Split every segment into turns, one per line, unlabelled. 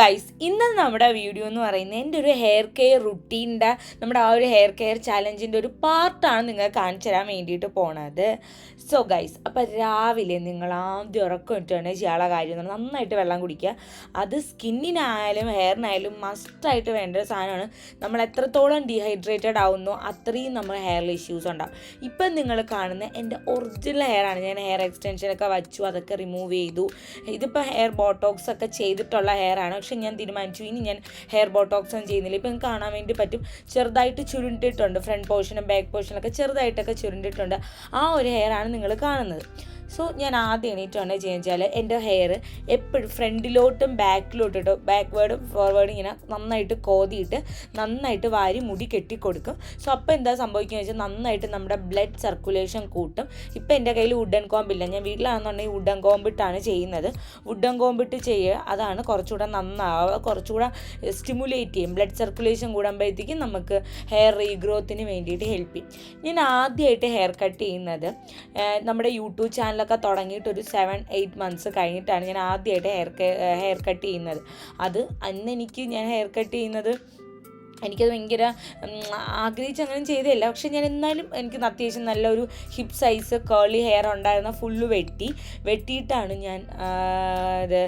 Guys ഇന്ന് നമ്മുടെ video എന്ന് പറയുന്നത് എന്റെ ഒരു ഹെയർ കെയർ റുട്ടീന്റെ നമ്മുടെ ആ ഒരു ഹെയർ കെയർ ചാലഞ്ചിന്റെ ഒരു പാർട്ടാണ് നിങ്ങൾ കാണിച്ചു തരാൻ വേണ്ടിയിട്ട് പോണത്. സോ ഗൈസ് അപ്പോൾ രാവിലെ നിങ്ങൾ ആദ്യം ഉറക്കം ചെയ്യാനുള്ള കാര്യം നന്നായിട്ട് വെള്ളം കുടിക്കുക. അത് സ്കിന്നിനായാലും ഹെയറിനായാലും മസ്റ്റായിട്ട് വേണ്ട ഒരു സാധനമാണ്. നമ്മൾ എത്രത്തോളം ഡീഹൈഡ്രേറ്റഡ് ആവുന്നു അത്രയും നമ്മൾ ഹെയറിൽ ഇഷ്യൂസ് ഉണ്ടാവും. ഇപ്പം നിങ്ങൾ കാണുന്ന എന്റെ ഒറിജിനൽ ഹെയർ ആണ്. ഞാൻ ഹെയർ എക്സ്റ്റൻഷനൊക്കെ വച്ചു അതൊക്കെ റിമൂവ് ചെയ്തു. ഇതിപ്പോൾ ഹെയർ ബോട്ടോക്സ് ഒക്കെ ചെയ്തിട്ടുള്ള ഹെയർ ആണ്. പക്ഷെ ഞാൻ തീരുമാനിച്ചു. ഇനി ഞാൻ ഹെയർ ബോട്ടോക്സ് ഒന്നും ചെയ്യുന്നില്ല. ഇപ്പം കാണാൻ വേണ്ടി പറ്റും. ചെറുതായിട്ട് ചുരുണ്ടിട്ടുണ്ട്. ഫ്രണ്ട് പോർഷനും ബാക്ക് പോർഷനൊക്കെ ചെറുതായിട്ടൊക്കെ ചുരുണ്ടിട്ടുണ്ട്. ആ ഒരു ഹെയർ ആണ് നിങ്ങൾ കാണുന്നത്. സോ ഞാൻ ആദ്യം എണീറ്റാണ് ചെയ്യുന്നത് എന്റെ ഹെയർ എപ്പോഴും ഫ്രണ്ടിലോട്ടും ബാക്കിലോട്ടും ഇട്ടോ ബാക്ക്വേർഡും ഫോർവേഡും ഇങ്ങനെ നന്നായിട്ട് കോതിയിട്ട് നന്നായിട്ട് വാരി മുടി കെട്ടിക്കൊടുക്കും. സോ അപ്പോൾ എന്താ സംഭവിക്കുക വെച്ചാൽ നന്നായിട്ട് നമ്മുടെ ബ്ലഡ് സർക്കുലേഷൻ കൂട്ടും. ഇപ്പം എന്റെ കയ്യിൽ വുഡൻ കോമ്പില്ല ഞാൻ വീട്ടിലാണെന്നുണ്ടെങ്കിൽ വുഡൻ കോമ്പിട്ടാണ് ചെയ്യുന്നത്. വുഡൻ കോമ്പിട്ട് ചെയ്യുക അതാണ് കുറച്ചുകൂടെ നന്നാവുക. കുറച്ചുകൂടെ സ്റ്റിമുലേറ്റ് ചെയ്യും. ബ്ലഡ് സർക്കുലേഷൻ കൂടുമ്പോഴത്തേക്കും നമുക്ക് ഹെയർ റീഗ്രോത്തിന് വേണ്ടിയിട്ട് ഹെൽപ്പ് ചെയ്യും. ഞാൻ ആദ്യമായിട്ട് ഹെയർ കട്ട് ചെയ്യുന്നത് നമ്മുടെ യൂട്യൂബ് ചാനലൊക്കെ തുടങ്ങിയിട്ട് ഒരു സെവൻ എയ്റ്റ് മന്ത്സ് കഴിഞ്ഞിട്ടാണ് ഞാൻ ആദ്യമായിട്ട് ഹെയർ ഹെയർ കട്ട് ചെയ്യുന്നത്. അത് അന്ന് എനിക്ക് ഞാൻ ഹെയർ കട്ട് ചെയ്യുന്നത് എനിക്കത് ഭയങ്കര ആഗ്രഹിച്ച് അങ്ങനെ ചെയ്തതല്ല. പക്ഷേ ഞാൻ എന്നാലും എനിക്ക് അത്യാവശ്യം നല്ലൊരു ഹിപ്പ് സൈസ് കേളി ഹെയർ ഉണ്ടായിരുന്ന ഫുള്ള് വെട്ടി. വെട്ടിയിട്ടാണ് ഞാൻ ഇത്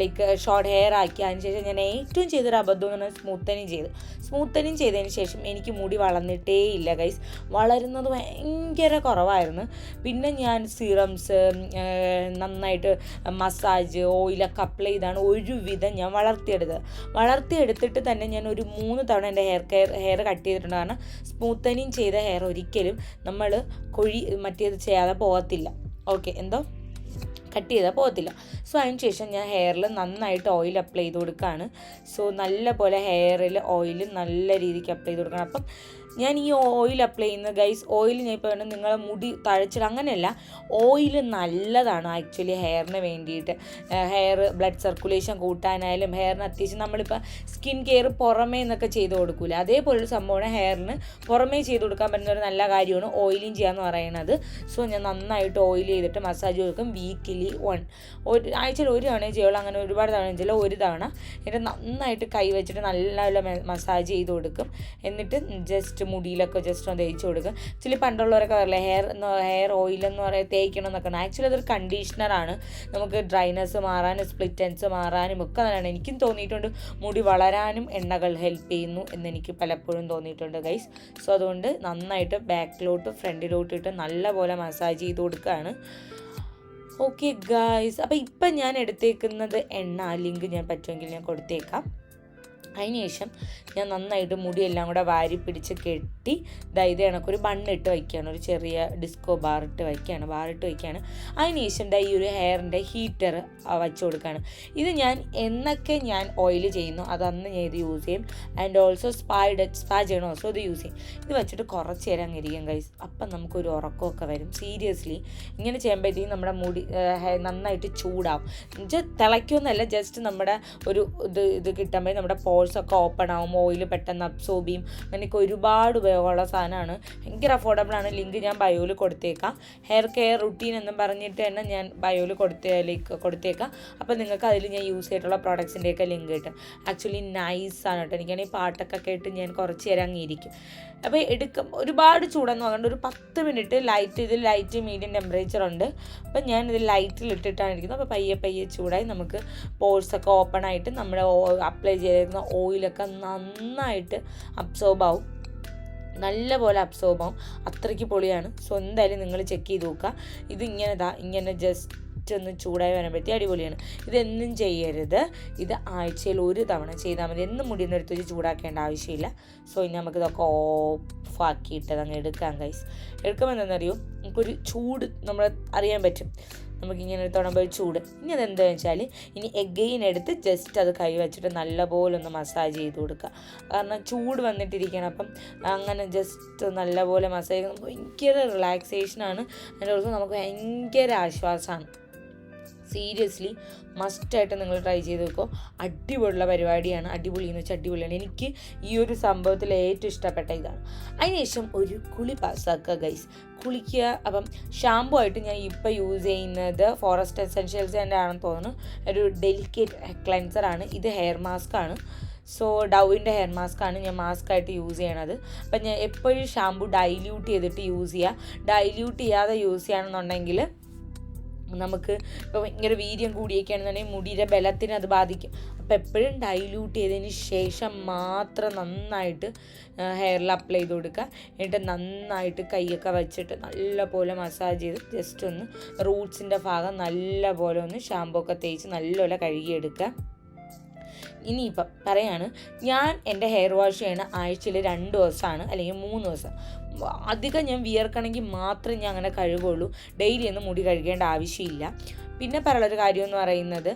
ലൈക്ക് ഷോർട്ട് ഹെയർ ആക്കി. അതിനുശേഷം ഞാൻ ഏറ്റവും ചെയ്തൊരു അബദ്ധം എന്ന് പറഞ്ഞാൽ സ്മൂത്തനിങ് ചെയ്തു. സ്മൂത്തനിങ് ചെയ്തതിന് ശേഷം എനിക്ക് മുടി വളർന്നിട്ടേ ഇല്ല ഗൈസ് വളരുന്നത് ഭയങ്കര കുറവായിരുന്നു. പിന്നെ ഞാൻ സീറംസ് നന്നായിട്ട് മസാജ് ഓയിലൊക്കെ അപ്ലൈ ചെയ്താണ് ഒരുവിധം ഞാൻ വളർത്തിയെടുത്തത്. വളർത്തിയെടുത്തിട്ട് തന്നെ ഞാൻ ഒരു മൂന്ന് തവണ എന്റെ ഹെയർ കെയർ ഹെയർ കട്ട് ചെയ്തിട്ടുണ്ട്. കാരണം സ്മൂത്തനിങ് ചെയ്ത ഹെയർ ഒരിക്കലും നമ്മൾ കൊഴി മറ്റേത് ചെയ്യാതെ പോകത്തില്ല. ഓക്കെ എന്തോ? കട്ട് ചെയ്താൽ പോകത്തില്ല. സോ അതിന് ശേഷം ഞാൻ ഹെയറിൽ നന്നായിട്ട് ഓയിൽ അപ്ലൈ ചെയ്ത് കൊടുക്കുകയാണ് സോ നല്ല പോലെ ഹെയറിൽ ഓയിൽ നല്ല രീതിക്ക് അപ്ലൈ ചെയ്ത് കൊടുക്കണം. അപ്പം ഞാൻ ഈ ഓയിൽ അപ്ലൈ ചെയ്യുന്നത് ഗൈസ് ഓയിൽ ഞാൻ ഇപ്പോൾ വേണം നിങ്ങളെ മുടി തഴച്ചിട്ട് അങ്ങനെയല്ല ഓയിൽ നല്ലതാണ് ആക്ച്വലി ഹെയറിന് വേണ്ടിയിട്ട്. ഹെയർ ബ്ലഡ് സർക്കുലേഷൻ കൂട്ടാനായാലും ഹെയറിന് അത്യാവശ്യം നമ്മളിപ്പോൾ സ്കിൻ കെയർ പുറമേ നിന്നൊക്കെ ചെയ്ത് കൊടുക്കില്ല അതേപോലൊരു സംഭവമാണ് ഹെയറിന് പുറമേ ചെയ്ത് കൊടുക്കാൻ പറ്റുന്ന ഒരു നല്ല കാര്യമാണ് ഓയിലിങ് ചെയ്യാന്ന് പറയുന്നത്. സോ ഞാൻ നന്നായിട്ട് ഓയിൽ ചെയ്തിട്ട് മസാജ് കൊടുക്കും വീക്കിലി വൺ ഒരു ആഴ്ചയിൽ ഒരു തവണ ചെയ്യുള്ളൂ അങ്ങനെ ഒരുപാട് തവണ ചെയ്യില്ല ഒരു തവണ. എന്നിട്ട് നന്നായിട്ട് കൈ വെച്ചിട്ട് നല്ല മസാജ് ചെയ്ത് കൊടുക്കും. എന്നിട്ട് ജസ്റ്റ് മുടിയിലൊക്കെ ജസ്റ്റ് ഒന്ന് തേച്ച് കൊടുക്കുക. ആക്ച്വലി പണ്ടുള്ളവരൊക്കെ പറയില്ല ഹെയർ ഹെയർ ഓയിൽ എന്ന് പറയുന്നത് തേക്കണം എന്നൊക്കെ. ആക്ച്വലി അതൊരു കണ്ടീഷണറാണ് നമുക്ക് ഡ്രൈനസ് മാറാനും സ്പ്ലിറ്റൻസ് മാറാനും ഒക്കെ നല്ലതാണ്. എനിക്കും തോന്നിയിട്ടുണ്ട് മുടി വളരാനും എണ്ണകൾ ഹെൽപ്പ് ചെയ്യുന്നു എന്നെനിക്ക് പലപ്പോഴും തോന്നിയിട്ടുണ്ട് ഗൈസ് സോ അതുകൊണ്ട് നന്നായിട്ട് ബാക്കിലോട്ട് ഫ്രണ്ടിലോട്ട് ഇട്ട് നല്ലപോലെ മസാജ് ചെയ്ത് കൊടുക്കുകയാണ്. ഓക്കെ ഗായ്സ് അപ്പോൾ ഇപ്പം ഞാൻ എടുത്തേക്കുന്നത് എണ്ണ ലിങ്ക് ഞാൻ പറ്റുമെങ്കിൽ ഞാൻ കൊടുത്തേക്കാം. അതിനുശേഷം ഞാൻ നന്നായിട്ട് മുടിയെല്ലാം കൂടെ വാരി പിടിച്ച് കെട്ടി ഇത് കണക്കൊരു ബണ്ണിട്ട് വയ്ക്കുകയാണ്. ഒരു ചെറിയ ഡിസ്കോ ബാർ ഇട്ട് വയ്ക്കുകയാണ്. ബാർ ഇട്ട് വയ്ക്കുകയാണ്. അതിനുശേഷം ദാ ഈ ഒരു ഹെയറിന്റെ ഹീറ്റർ വച്ച് കൊടുക്കുകയാണ്. ഇത് ഞാൻ എന്നൊക്കെ ഞാൻ ഓയിൽ ചെയ്യുന്നു. അത് അന്ന് ഞാൻ ഇത് യൂസ് ചെയ്യും. ആൻഡ് ഓൾസോ സ്പാ സ്പാ ചെയ്യണം ഓൾസോ ഇത് യൂസ് ചെയ്യും. ഇത് വെച്ചിട്ട് കുറച്ച് നേരം ഇരിക്കും ഗൈസ് അപ്പം നമുക്കൊരു ഉറക്കമൊക്കെ വരും. സീരിയസ്ലി ഇങ്ങനെ ചെയ്യുമ്പോഴത്തേക്കും നമ്മുടെ മുടി നന്നായിട്ട് ചൂടാവും. ജസ്റ്റ് തിളയ്ക്കുമെന്നല്ല ജസ്റ്റ് നമ്മുടെ ഒരു ഇത് ഇത് കിട്ടുമ്പോൾ നമ്മുടെ പോൾസ് ഒക്കെ ഓപ്പൺ ആവും ഓയിൽ പെട്ടെന്ന് അബ്സോർബ് ചെയ്യും. അങ്ങനെയൊക്കെ ഒരുപാട് ഉപയോഗമുള്ള സാധനമാണ്. ഭയങ്കര അഫോർഡബിൾ ആണ്. ലിങ്ക് ഞാൻ ബയോയിൽ കൊടുത്തേക്കാം. ഹെയർ കെയർ റുട്ടീൻ എന്നും പറഞ്ഞിട്ട് തന്നെ ഞാൻ ബയോയിൽ കൊടുത്തേ കൊടുത്തേക്കാം. അപ്പോൾ നിങ്ങൾക്ക് അതിൽ ഞാൻ യൂസ് ചെയ്തിട്ടുള്ള പ്രോഡക്ട്സിന്റെയൊക്കെ ലിങ്ക് കിട്ടും ആക്ച്വലി നൈസ് ആണ് കേട്ടോ. എനിക്കാണെങ്കിൽ പാട്ടൊക്കെ കേട്ട് ഞാൻ കുറച്ച് നേരം അങ്ങിയിരിക്കും അപ്പോൾ എടുക്കും ഒരുപാട് ചൂടെന്ന് പറഞ്ഞിട്ട് ഒരു പത്ത് മിനിറ്റ് ലൈറ്റ് ഇതിൽ ലൈറ്റ് മീഡിയം ടെമ്പറേച്ചർ ഉണ്ട്. അപ്പോൾ ഞാൻ ഇത് ലൈറ്റിൽ ഇട്ടിട്ടാണ് ഇരിക്കുന്നത്. അപ്പോൾ പയ്യെ പയ്യെ ചൂടായി നമുക്ക് പോഴ്സൊക്കെ ഓപ്പൺ ആയിട്ട് നമ്മൾ അപ്ലൈ ചെയ്തിരുന്ന ഓയിലൊക്കെ നന്നായിട്ട് അബ്സോർബ് ആവും. നല്ല പോലെ അബ്സോർബ് ആവും. അത്രയ്ക്ക് പൊളിയാണ്. സോ എന്തായാലും നിങ്ങൾ ചെക്ക് ചെയ്ത് നോക്കുക. ഇത് ഇങ്ങനെ ഇതാ ഇങ്ങനെ ജസ്റ്റ് ഒന്ന് ചൂടായി വരുമ്പോഴത്തേ അടിപൊളിയാണ്. ഇതെന്നും ചെയ്യരുത്. ഇത് ആഴ്ചയിൽ ഒരു തവണ ചെയ്താൽ മതി. എന്നും മുടി എടുത്ത് വെച്ച് ചൂടാക്കേണ്ട ആവശ്യമില്ല. സോ ഇനി നമുക്കിതൊക്കെ ഓഫാക്കിയിട്ട് അങ്ങ് എടുക്കാം ഗൈസ് എടുക്കുമ്പോൾ എന്താണെന്നറിയോ? നമുക്കൊരു ചൂട് നമ്മൾ അറിയാൻ പറ്റും. നമുക്കിങ്ങനെ തുടങ്ങുമ്പോൾ ഒരു ചൂട്. ഇനി അതെന്താ വെച്ചാൽ ഇനി എഗെയിൻ എടുത്ത് ജസ്റ്റ് അത് കൈ വെച്ചിട്ട് നല്ലപോലെ ഒന്ന് മസാജ് ചെയ്ത് കൊടുക്കുക. കാരണം ചൂട് വന്നിട്ടിരിക്കണം. അപ്പം അങ്ങനെ ജസ്റ്റ് നല്ലപോലെ മസാജ് ചെയ്യുന്നത് ഭയങ്കര റിലാക്സേഷനാണ് അതിന്റെ ദിവസം നമുക്ക് ഭയങ്കര ആശ്വാസമാണ്. സീരിയസ്ലി മസ്റ്റായിട്ട് നിങ്ങൾ ട്രൈ ചെയ്ത് നോക്കുമോ അടിപൊളിയുള്ള പരിപാടിയാണ്. അടിപൊളി എന്ന് വെച്ചാൽ അടിപൊളിയാണ്. എനിക്ക് ഈ ഒരു സംഭവത്തിൽ ഏറ്റവും ഇഷ്ടപ്പെട്ട ഇതാണ്. അതിനുശേഷം ഒരു കുളി പാസ്സാക്കുക ഗൈസ് കുളിക്കുക. അപ്പം ഷാമ്പു ആയിട്ട് ഞാൻ ഇപ്പോൾ യൂസ് ചെയ്യുന്നത് ഫോറസ്റ്റ് എസെൻഷ്യൽസിന്റെ ആണെന്ന് തോന്നുന്നു. ഒരു ഡെലിക്കേറ്റ് ക്ലെൻസറാണ് ഇത് ഹെയർ മാസ്ക് ആണ്. സോ ഡൗവിന്റെ ഹെയർ മാസ്ക് ആണ് ഞാൻ മാസ്ക് ആയിട്ട് യൂസ് ചെയ്യണത്. അപ്പം ഞാൻ എപ്പോഴും ഷാമ്പു ഡൈല്യൂട്ട് ചെയ്തിട്ട് യൂസ് ചെയ്യുക. ഡൈല്യൂട്ട് ചെയ്യാതെ യൂസ് ചെയ്യണമെന്നുണ്ടെങ്കിൽ നമുക്ക് ഇപ്പോൾ ഭയങ്കര വീര്യം കൂടിയൊക്കെയാണെന്നുണ്ടെങ്കിൽ മുടിയുടെ ബലത്തിന് അത് ബാധിക്കും. അപ്പോൾ എപ്പോഴും ഡൈല്യൂട്ട് ചെയ്തതിന് ശേഷം മാത്രം നന്നായിട്ട് ഹെയറിൽ അപ്ലൈ ചെയ്ത് കൊടുക്കുക. എന്നിട്ട് നന്നായിട്ട് കൈയൊക്കെ വെച്ചിട്ട് നല്ലപോലെ മസാജ് ചെയ്ത് ജസ്റ്റ് ഒന്ന് റൂട്ട്സിന്റെ ഭാഗം നല്ലപോലെ ഒന്ന് ഷാമ്പൂ ഒക്കെ തേച്ച് നല്ലപോലെ കഴുകിയെടുക്കുക. ഇനിയിപ്പം പറയാണ് ഞാൻ എന്റെ ഹെയർ വാഷ് ചെയ്യണ ആഴ്ചയിൽ രണ്ട് ദിവസമാണ് അല്ലെങ്കിൽ മൂന്ന് ദിവസം. അധികം ഞാൻ വിയർക്കണമെങ്കിൽ മാത്രമേ ഞാൻ അങ്ങനെ കഴുകുള്ളൂ. ഡെയിലി ഒന്നും മുടി കഴുകേണ്ട ആവശ്യമില്ല. പിന്നെ പറയാനുള്ളൊരു കാര്യം എന്ന് പറയുന്നത്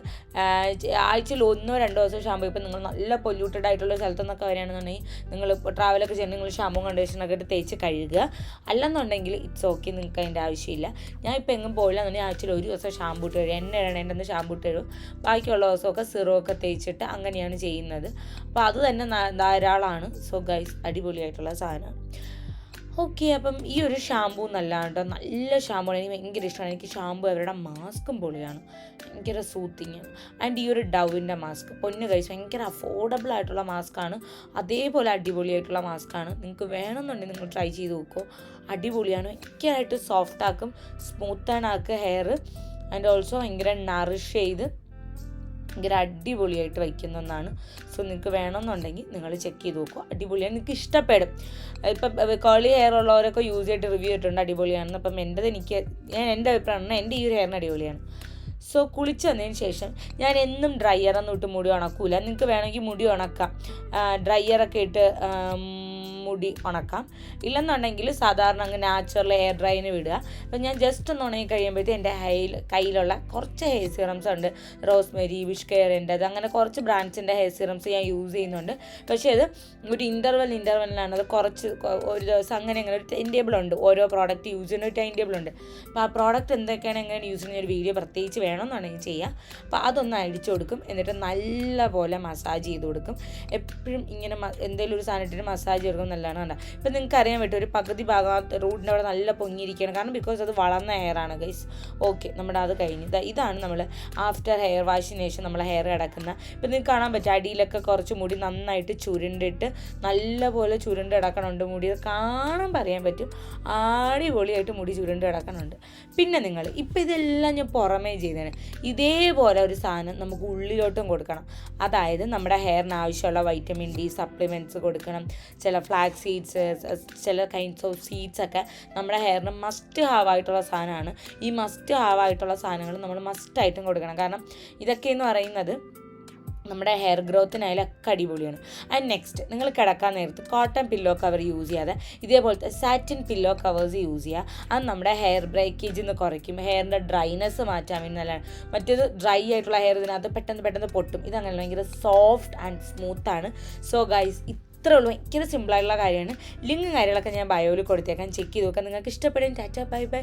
ആഴ്ചയിൽ ഒന്നോ രണ്ടോ ദിവസം ഷാമ്പു ഇപ്പം നിങ്ങൾ നല്ല പൊല്യൂട്ടഡ് ആയിട്ടുള്ള സ്ഥലത്തു നിന്നൊക്കെ വരികയാണെന്നുണ്ടെങ്കിൽ നിങ്ങൾ ഇപ്പോൾ ട്രാവലൊക്കെ ചെയ്യുന്ന നിങ്ങൾ ഷാമ്പും കണ്ടീഷനൊക്കെ ഇട്ട് തേച്ച് കഴുകുക. അല്ലെന്നുണ്ടെങ്കിൽ ഇറ്റ്സ് ഓക്കെ നിങ്ങൾക്ക് അതിന്റെ ആവശ്യമില്ല. ഞാൻ ഇപ്പോൾ എങ്ങും പോയില്ല എന്നുണ്ടെങ്കിൽ ആഴ്ചയിൽ ഒരു ദിവസം ഷാമ്പു ഇട്ട് തരും. എണ്ണ ഇടണേന്റെ ഒന്ന് ഷാമ്പു ഇട്ട് തരും. ബാക്കിയുള്ള ദിവസമൊക്കെ സിറോ ഒക്കെ തേച്ചിട്ട് അങ്ങനെയാണ് ചെയ്യുന്നത്. അപ്പോൾ അത് തന്നെ ധാരാളമാണ്. സോ ഗൈസ് അടിപൊളിയായിട്ടുള്ള സാധനമാണ്. ഓക്കെ അപ്പം ഈ ഒരു ഷാമ്പൂ നല്ല കേട്ടോ നല്ല ഷാമ്പൂ എനിക്ക് ഭയങ്കര ഇഷ്ടമാണ്. എനിക്ക് ഷാമ്പൂ അവരുടെ മാസ്കും പൊളിയാണ്. ഭയങ്കര സൂത്തിങ് ആൻഡ് ഈ ഒരു ഡവിന്റെ മാസ്ക്. പൊന്ന് കഴിച്ച് ഭയങ്കര അഫോർഡബിൾ ആയിട്ടുള്ള മാസ്കാണ്. അതേപോലെ അടിപൊളിയായിട്ടുള്ള മാസ്കാണ്. നിങ്ങൾക്ക് വേണമെന്നുണ്ടെങ്കിൽ നിങ്ങൾ ട്രൈ ചെയ്ത് നോക്കുമോ അടിപൊളിയാണ്. ഭയങ്കരമായിട്ട് സോഫ്റ്റ് ആക്കും. ആക്കുക ഹെയർ ആൻഡ് ഓൾസോ ഭയങ്കര നറിഷ് ചെയ്ത് ഭയങ്കര അടിപൊളിയായിട്ട് വയ്ക്കുന്ന ഒന്നാണ്. സോ നിങ്ങൾക്ക് വേണമെന്നുണ്ടെങ്കിൽ നിങ്ങൾ ചെക്ക് ചെയ്ത് നോക്കുക. അടിപൊളിയാണ്. നിങ്ങൾക്ക് ഇഷ്ടപ്പെടും. ഇപ്പം കേളി ഹെയർ ഉള്ളവരൊക്കെ യൂസ് ചെയ്തിട്ട് റിവ്യൂ ചെയ്തിട്ടുണ്ട് അടിപൊളിയാണെന്ന്. അപ്പം എന്റെത് എനിക്ക് ഞാൻ എന്റെ അഭിപ്രായമാണ് എന്റെ ഈ ഒരു ഹെയറിന് അടിപൊളിയാണ്. സോ കുളിച്ച് വന്നതിന് ശേഷം ഞാൻ എന്നും ഡ്രയറൊന്നും ഇട്ട് മുടി ഉണക്കൂല. നിങ്ങൾക്ക് വേണമെങ്കിൽ മുടി ഉണക്കാം. ഡ്രയറൊക്കെ ഇട്ട് മുടി ഉണക്കാം. ഇല്ലെന്നുണ്ടെങ്കിൽ സാധാരണ അങ്ങ് നാച്ചുറൽ എയർ ഡ്രൈന് വിടുക. അപ്പം ഞാൻ ജസ്റ്റ് ഒന്ന് ഉണങ്ങി കഴിയുമ്പോഴത്തേക്ക് എന്റെ ഹെയിൽ കയ്യിലുള്ള കുറച്ച് ഹെയർ സീറംസ് ഉണ്ട്. റോസ്മേരി വിഷ് കെയറിന്റെ അത് അങ്ങനെ കുറച്ച് ബ്രാൻഡ്സിന്റെ ഹെയർ സീറംസ് ഞാൻ യൂസ് ചെയ്യുന്നുണ്ട്. പക്ഷേ അത് ഒരു ഇന്റർവെൽ ഇന്റർവെല്ലിലാണ് അത് കുറച്ച് ഒരു ദിവസം അങ്ങനെ അങ്ങനെ ഒരു ടൈം ടേബിൾ ഉണ്ട്. ഓരോ പ്രോഡക്റ്റ് യൂസ് ചെയ്യുന്ന ഒരു ടൈം ടേബിൾ ഉണ്ട്. അപ്പോൾ ആ പ്രോഡക്റ്റ് എന്തൊക്കെയാണ് എങ്ങനെ യൂസ് ചെയ്യുന്ന ഒരു വീഡിയോ പ്രത്യേകിച്ച് വേണമെന്നുണ്ടെങ്കിൽ ചെയ്യാം. അപ്പോൾ അതൊന്ന് അടിച്ചു കൊടുക്കും. എന്നിട്ട് നല്ല പോലെ മസാജ് ചെയ്ത് കൊടുക്കും. എപ്പോഴും ഇങ്ങനെ എന്തെങ്കിലും ഒരു സാധനത്തിന് മസാജ് കൊടുക്കും നല്ലതാണ് കണ്ട ഇപ്പം നിങ്ങൾക്ക് അറിയാൻ പറ്റും ഒരു പകുതി ഭാഗം റൂട്ടിന്റെ അവിടെ നല്ല പൊങ്ങിയിരിക്കുകയാണ് കാരണം ബിക്കോസ് അത് വളർന്ന ഹെയർ ആണ് ഗൈസ് ഓക്കെ നമ്മുടെ അത് കഴിഞ്ഞ്. ഇതാണ് നമ്മൾ ആഫ്റ്റർ ഹെയർ വാഷിന് ശേഷം നമ്മൾ ഹെയർ കിടക്കുന്ന. ഇപ്പം നിങ്ങൾക്ക് കാണാൻ പറ്റും അടിയിലൊക്കെ കുറച്ച് മുടി നന്നായിട്ട് ചുരുണ്ടിട്ട് നല്ലപോലെ ചുരുണ്ട് കിടക്കണുണ്ട് മുടി. കാണാൻ പറയാൻ പറ്റും അടിപൊളിയായിട്ട് മുടി ചുരുണ്ട് കിടക്കണുണ്ട്. പിന്നെ നിങ്ങൾ ഇപ്പം ഇതെല്ലാം ഞാൻ പുറമേ ചെയ്തതാണ് ഇതേപോലെ ഒരു സാധനം നമുക്ക് ഉള്ളിലോട്ടും കൊടുക്കണം. അതായത് നമ്മുടെ ഹെയറിന് ആവശ്യമുള്ള വൈറ്റമിൻ ഡി സപ്ലിമെന്റ്സ് കൊടുക്കണം. ചില ഫ്ലാക്സ് സീഡ്സ് ചില കൈൻഡ്സ് ഓഫ് സീഡ്സ് ഒക്കെ നമ്മുടെ ഹെയറിന് മസ്റ്റ് ഹാവ് ആയിട്ടുള്ള സാധനമാണ്. ഈ മസ്റ്റ് ഹാവ് ആയിട്ടുള്ള സാധനങ്ങൾ നമ്മൾ മസ്റ്റായിട്ടും കൊടുക്കണം. കാരണം ഇതൊക്കെ എന്ന് പറയുന്നത് നമ്മുടെ ഹെയർ ഗ്രോത്തിനായാലും ഒക്കെ അടിപൊളിയാണ്. ആൻഡ് നെക്സ്റ്റ് നിങ്ങൾ കിടക്കാൻ നേരത്ത് കോട്ടൺ പില്ലോ കവർ യൂസ് ചെയ്യാതെ ഇതേപോലത്തെ സാറ്റിൻ പില്ലോ കവേഴ്സ് യൂസ് ചെയ്യുക. അത് നമ്മുടെ ഹെയർ ബ്രേക്കേജ് നിന്ന് കുറയ്ക്കും. ഹെയറിന്റെ ഡ്രൈനെസ് മാറ്റാൻ വേണ്ടി നല്ലതാണ്. മറ്റേത് ഡ്രൈ ആയിട്ടുള്ള ഹെയർ ഇതിനകത്ത് പെട്ടെന്ന് പെട്ടെന്ന് പൊട്ടും. ഇതങ്ങനെ ഭയങ്കര സോഫ്റ്റ് ആൻഡ് സ്മൂത്താണ് സോ ഗൈസ് ഇത്രേ ഉള്ളൂ. ഭയങ്കര സിമ്പിളായിട്ടുള്ള കാര്യമാണ്. ലിങ്കും കാര്യങ്ങളൊക്കെ ഞാൻ ബയോയിൽ കൊടുത്തേക്കാൻ ചെക്ക് ചെയ്ത് നോക്കാം. നിങ്ങൾക്ക് ഇഷ്ടപ്പെടും. Tata bye bye